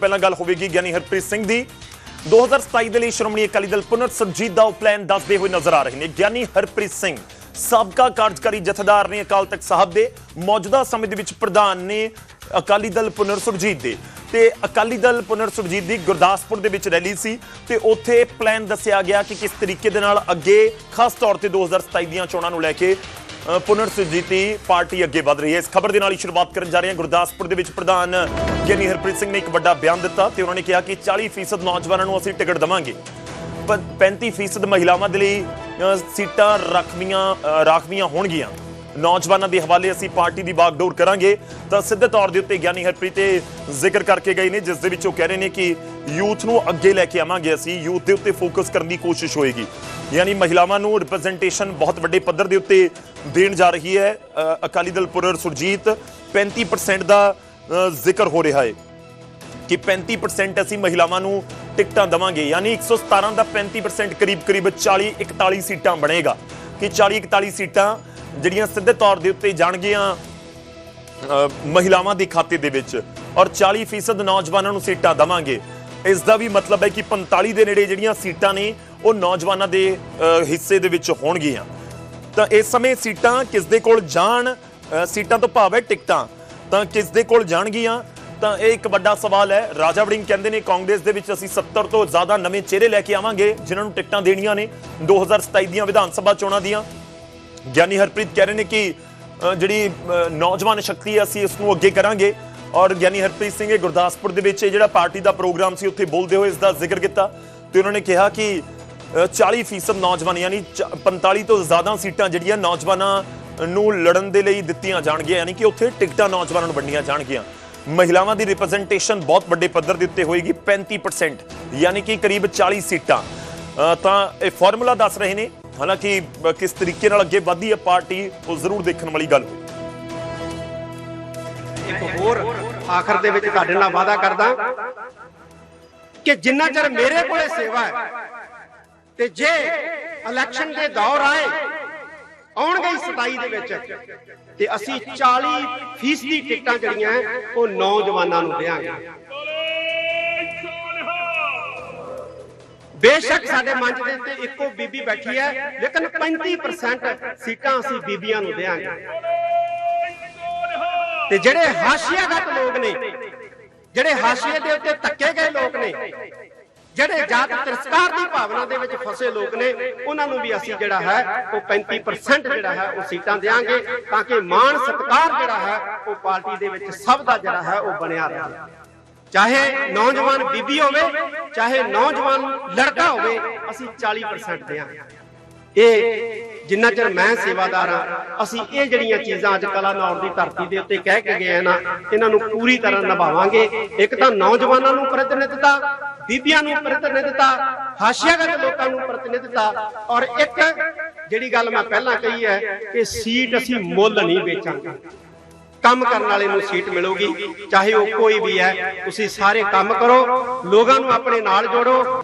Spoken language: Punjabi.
ਪਹਿਲਾਂ ਗੱਲ ਹੋਵੇਗੀ ਗਿਆਨੀ ਹਰਪ੍ਰੀਤ ਸਿੰਘ ਦੀ। 2027 ਦੇ ਲਈ ਸ਼੍ਰੋਮਣੀ ਅਕਾਲੀ ਦਲ ਪੁਨਰ ਸੰਜੀਤ ਦਾ ਪਲਾਨ ਦੱਸਦੇ ਹੋਏ ਨਜ਼ਰ ਆ ਰਹੇ ਨੇ। ਗਿਆਨੀ ਹਰਪ੍ਰੀਤ ਸਿੰਘ ਸਾਬਕਾ ਕਾਰਜਕਾਰੀ ਜਥੇਦਾਰ ਨੇ ਅਕਾਲ ਤਖਤ ਸਾਹਿਬ ਦੇ। ਮੌਜੂਦਾ ਸਮੇਂ ਦੇ ਵਿੱਚ ਪ੍ਰਧਾਨ ਨੇ ਅਕਾਲੀ ਦਲ ਪੁਨਰ ਸੁਰਜੀਤ ਦੇ। ਤੇ ਅਕਾਲੀ ਦਲ ਪੁਨਰ ਸੁਰਜੀਤ ਦੀ ਗੁਰਦਾਸਪੁਰ ਦੇ ਵਿੱਚ ਰੈਲੀ ਸੀ ਤੇ ਉੱਥੇ ਪਲਾਨ ਦੱਸਿਆ ਗਿਆ ਕਿ ਕਿਸ ਤਰੀਕੇ ਦੇ ਨਾਲ ਅੱਗੇ, ਖਾਸ ਤੌਰ ਤੇ 2027 ਦੀਆਂ ਚੋਣਾਂ ਨੂੰ ਲੈ ਕੇ ਪੁਨਰ ਸੁਰਜੀਤੀ ਪਾਰਟੀ ਅੱਗੇ ਵਧ ਰਹੀ ਹੈ। ਇਸ ਖਬਰ ਦੇ ਨਾਲ ਹੀ ਸ਼ੁਰੂਆਤ ਕਰਨ ਜਾ ਰਹੇ ਹਾਂ। ਗੁਰਦਾਸਪੁਰ ਦੇ ਵਿੱਚ ਪ੍ਰਧਾਨ ਗਿਆਨੀ ਹਰਪ੍ਰੀਤ ਸਿੰਘ ਨੇ ਇੱਕ ਵੱਡਾ ਬਿਆਨ ਦਿੱਤਾ ਤੇ ਉਹਨਾਂ ਨੇ ਕਿਹਾ ਕਿ 40% ਨੌਜਵਾਨਾਂ ਨੂੰ ਅਸੀਂ ਟਿਕਟ ਦੇਵਾਂਗੇ। ਪਰ 35% ਮਹਿਲਾਵਾਂ ਦੇ ਲਈ ਸੀਟਾਂ ਰੱਖਵੀਆਂ ਅ, ਰਾਖਵੀਆਂ ਹੋਣਗੀਆਂ। ਨੌਜਵਾਨਾਂ ਦੇ ਹਵਾਲੇ ਅਸੀਂ ਪਾਰਟੀ ਦੀ ਬਾਗਡੋਰ ਕਰਾਂਗੇ। ਤਾਂ ਸਿੱਧੇ ਤੌਰ ਦੇ ਉੱਤੇ ਗਿਆਨੀ ਹਰਪ੍ਰੀਤ ਤੇ ਜ਼ਿਕਰ ਕਰਕੇ ਗਏ ਨੇ ਜਿਸ ਦੇ ਵਿੱਚ ਉਹ ਕਹਿ ਰਹੇ ਨੇ ਕਿ ਯੂਥ ਨੂੰ ਅੱਗੇ ਲੈ ਕੇ ਆਵਾਂਗੇ ਅਸੀਂ। ਯੂਥ ਦੇ ਉੱਤੇ ਫੋਕਸ ਕਰਨ ਦੀ ਕੋਸ਼ਿਸ਼ ਹੋਏਗੀ। ਯਾਨੀ ਮਹਿਲਾਵਾਂ ਨੂੰ ਰਿਪਰੈਜ਼ੈਂਟੇਸ਼ਨ ਬਹੁਤ ਵੱਡੇ ਪੱਧਰ ਦੇ ਉੱਤੇ ਦੇਣ ਜਾ ਰਹੀ ਹੈ। ਅਕਾਲੀ ਦਲ ਪੁਰਰ ਸੁਰਜੀਤ 35% ਦਾ ਜ਼ਿਕਰ ਹੋ ਰਿਹਾ ਹੈ ਕਿ 35% ਅਸੀਂ ਮਹਿਲਾਵਾਂ ਨੂੰ ਟਿਕਟਾਂ ਦਵਾਂਗੇ। ਯਾਨੀ 117 ਦਾ 35% ਕਰੀਬ ਕਰੀਬ 40 41 ਸੀਟਾਂ ਬਣੇਗਾ। ਕਿ 40 41 ਸੀਟਾਂ ਜਿਹੜੀਆਂ ਸਿੱਧੇ ਤੌਰ ਦੇ ਉੱਤੇ ਜਾਣਗੀਆਂ ਮਹਿਲਾਵਾਂ ਦੇ ਖਾਤੇ ਦੇ ਵਿੱਚ ਔਰ 40% ਨੌਜਵਾਨਾਂ ਨੂੰ ਸੀਟਾਂ ਦਵਾਂਗੇ। ਇਸ ਦਾ ਵੀ ਮਤਲਬ ਹੈ ਕਿ 45 ਦੇ ਨੇੜੇ ਜਿਹੜੀਆਂ ਸੀਟਾਂ ਨੇ, ਉਹ ਨੌਜਵਾਨਾਂ ਦੇ ਹਿੱਸੇ ਦੇ ਵਿੱਚ ਹੋਣਗੀਆਂ। ਤਾਂ ਇਸ ਸਮੇਂ ਸੀਟਾਂ ਕਿਸ ਦੇ ਕੋਲ ਜਾਣ ਸੀਟਾਂ ਤੋਂ ਭਾਵ ਹੈ ਟਿਕਟਾਂ। ਤਾਂ ਕਿਸ ਦੇ ਕੋਲ ਜਾਣਗੀਆਂ? ਤਾਂ ਇਹ ਇੱਕ ਵੱਡਾ ਸਵਾਲ ਹੈ। ਰਾਜਾ ਵੜਿੰਗ ਕਹਿੰਦੇ ਨੇ, ਕਾਂਗਰਸ ਦੇ ਵਿੱਚ ਅਸੀਂ 70 ਤੋਂ ਜ਼ਿਆਦਾ ਨਵੇਂ ਚਿਹਰੇ ਲੈ ਕੇ ਆਵਾਂਗੇ, ਜਿਨ੍ਹਾਂ ਨੂੰ ਟਿਕਟਾਂ ਦੇਣੀਆਂ ਨੇ 2027 ਦੀਆਂ ਵਿਧਾਨ ਸਭਾ ਚੋਣਾਂ ਦੀਆਂ। ਗਿਆਨੀ ਹਰਪ੍ਰੀਤ ਕਹਿ ਰਹੇ ਨੇ ਕਿ ਜਿਹੜੀ ਨੌਜਵਾਨ ਸ਼ਕਤੀ ਹੈ, ਅਸੀਂ ਇਸ ਨੂੰ ਅੱਗੇ ਕਰਾਂਗੇ। ਔਰ ਗਿਆਨੀ ਹਰਪ੍ਰੀਤ ਸਿੰਘ ਇਹ ਗੁਰਦਾਸਪੁਰ ਦੇ ਵਿੱਚ ਇਹ ਜਿਹੜਾ ਪਾਰਟੀ ਦਾ ਪ੍ਰੋਗਰਾਮ ਸੀ, ਉੱਥੇ ਬੋਲਦੇ ਹੋਏ ਇਸ ਦਾ ਜ਼ਿਕਰ ਕੀਤਾ। ਤੇ ਉਹਨਾਂ ਨੇ ਕਿਹਾ ਕਿ 40% ਨੌਜਵਾਨ ਯਾਨੀ ਚ- 45 ਤੋਂ ਜ਼ਿਆਦਾ ਸੀਟਾਂ ਜਿਹੜੀਆਂ ਨੌਜਵਾਨਾਂ ਨੂੰ ਲੜਨ ਦੇ ਲਈ ਦਿੱਤੀਆਂ ਜਾਣਗੀਆਂ, ਯਾਨੀ ਕਿ ਉੱਥੇ ਟਿਕਟਾਂ ਨੌਜਵਾਨਾਂ ਨੂੰ ਵੰਡੀਆਂ ਜਾਣਗੀਆਂ। ਮਹਿਲਾਵਾਂ ਦੀ ਰਿਪਰੈਜ਼ੈਂਟੇਸ਼ਨ ਬਹੁਤ ਵੱਡੇ ਪੱਧਰ ਦੇ ਉੱਤੇ ਹੋਏਗੀ 35% ਯਾਨੀ ਕਿ ਕਰੀਬ 40 ਸੀਟਾਂ। ਤਾਂ ਇਹ ਫਾਰਮੂਲਾ ਦੱਸ ਰਹੇ ਨੇ। ਹਾਲਾਂਕਿ ਕਿਸ ਤਰੀਕੇ ਨਾਲ ਅੱਗੇ ਵਧਦੀ ਹੈ ਪਾਰਟੀ, ਉਹ ਜ਼ਰੂਰ ਦੇਖਣ ਵਾਲੀ ਗੱਲ ਇੱਕ ਹੋਰ ਆਖਰ ਦੇ ਵਿੱਚ ਤੁਹਾਡੇ ਨਾਲ ਵਾਅਦਾ ਕਰਦਾ ਕਿ ਜਿੰਨਾ ਚਿਰ ਮੇਰੇ ਕੋਲੇ ਸੇਵਾ ਹੈ ਤੇ ਜੇ ਇਲੈਕਸ਼ਨ ਦੇ ਦੌਰ ਆਏ, ਆਉਣਗੇ ਹੀ 27 ਦੇ ਵਿੱਚ। ਤੇ ਅਸੀਂ 40 ਫੀਸਦੀ ਟਿਕਟਾਂ ਜਿਹੜੀਆਂ ਉਹ ਨੌਜਵਾਨਾਂ ਨੂੰ ਦੇਵਾਂਗੇ। ਬੇਸ਼ੱਕ ਸਾਡੇ ਮੰਚ ਦੇ ਉੱਤੇ ਇੱਕੋ ਬੀਬੀ ਬੈਠੀ ਹੈ ਲੇਕਿਨ 35% ਸੀਟਾਂ ਅਸੀਂ ਬੀਬੀਆਂ ਨੂੰ ਦੇਵਾਂਗੇ। ਤੇ ਜਿਹੜੇ ਹਾਸ਼ੀਆਗਤ ਲੋਕ ਨੇ, ਜਿਹੜੇ ਹਾਸ਼ੀਏ ਦੇ ਉੱਤੇ ਧੱਕੇ ਗਏ ਲੋਕ ਨੇ ਜਿਹੜੇ ਜਾਤ ਤਿਰਸਕਾਰ ਦੀ ਭਾਵਨਾ ਦੇ ਵਿੱਚ ਫਸੇ ਲੋਕ ਨੇ, ਉਹਨਾਂ ਨੂੰ ਵੀ ਅਸੀਂ ਜਿਹੜਾ ਹੈ, ਉਹ 35% ਜਿਹੜਾ ਹੈ, ਉਹ ਸੀਟਾਂ ਦੇਾਂਗੇ ਤਾਂ ਕਿ ਮਾਣ ਸਤਕਾਰ ਜਿਹੜਾ ਹੈ, ਉਹ ਪਾਰਟੀ ਦੇ ਵਿੱਚ ਸਭ ਦਾ ਜਿਹੜਾ ਹੈ, ਉਹ ਬਣਿਆ ਰਹੇ। ਚਾਹੇ ਨੌਜਵਾਨ ਬੀਬੀ ਹੋਵੇ, ਚਾਹੇ ਨੌਜਵਾਨ ਲੜਕਾ ਹੋਵੇ, ਅਸੀਂ 40% ਦੇਾਂਗੇ ਇਹ ਜਿੰਨਾ ਚਿਰ ਮੈਂ ਸੇਵਾਦਾਰ ਹਾਂ, ਅਸੀਂ ਇਹ ਜਿਹੜੀਆਂ ਚੀਜ਼ਾਂ ਅੱਜ ਕਲਾਨੌਰ ਦੀ ਧਰਤੀ ਦੇ ਉੱਤੇ ਕਹਿ ਕੇ ਗਏ ਨਾ, ਇਹਨਾਂ ਨੂੰ ਪੂਰੀ ਤਰ੍ਹਾਂ ਨਿਭਾਵਾਂਗੇ। ਇੱਕ ਤਾਂ ਨੌਜਵਾਨਾਂ ਨੂੰ ਪ੍ਰਤੀਨਿਧਤਾ ਬੀਬੀਆਂ ਨੂੰ ਪ੍ਰਤੀਨਿਧਤਾ ਹਾਸ਼ੀਆਗਤ ਲੋਕਾਂ ਨੂੰ ਪ੍ਰਤੀਨਿਧਤਾ ਔਰ ਇੱਕ ਜਿਹੜੀ ਗੱਲ ਮੈਂ ਪਹਿਲਾਂ ਕਹੀ ਹੈ ਕਿ ਸੀਟ ਅਸੀਂ ਮੁੱਲ ਨਹੀਂ ਵੇਚਾਂਗੇ। ਕੰਮ ਕਰਨ ਵਾਲੇ ਨੂੰ ਸੀਟ ਮਿਲੂਗੀ, ਚਾਹੇ ਉਹ ਕੋਈ ਵੀ ਹੈ, ਤੁਸੀਂ ਸਾਰੇ ਕੰਮ ਕਰੋ, ਲੋਕਾਂ ਨੂੰ ਆਪਣੇ ਨਾਲ ਜੋੜੋ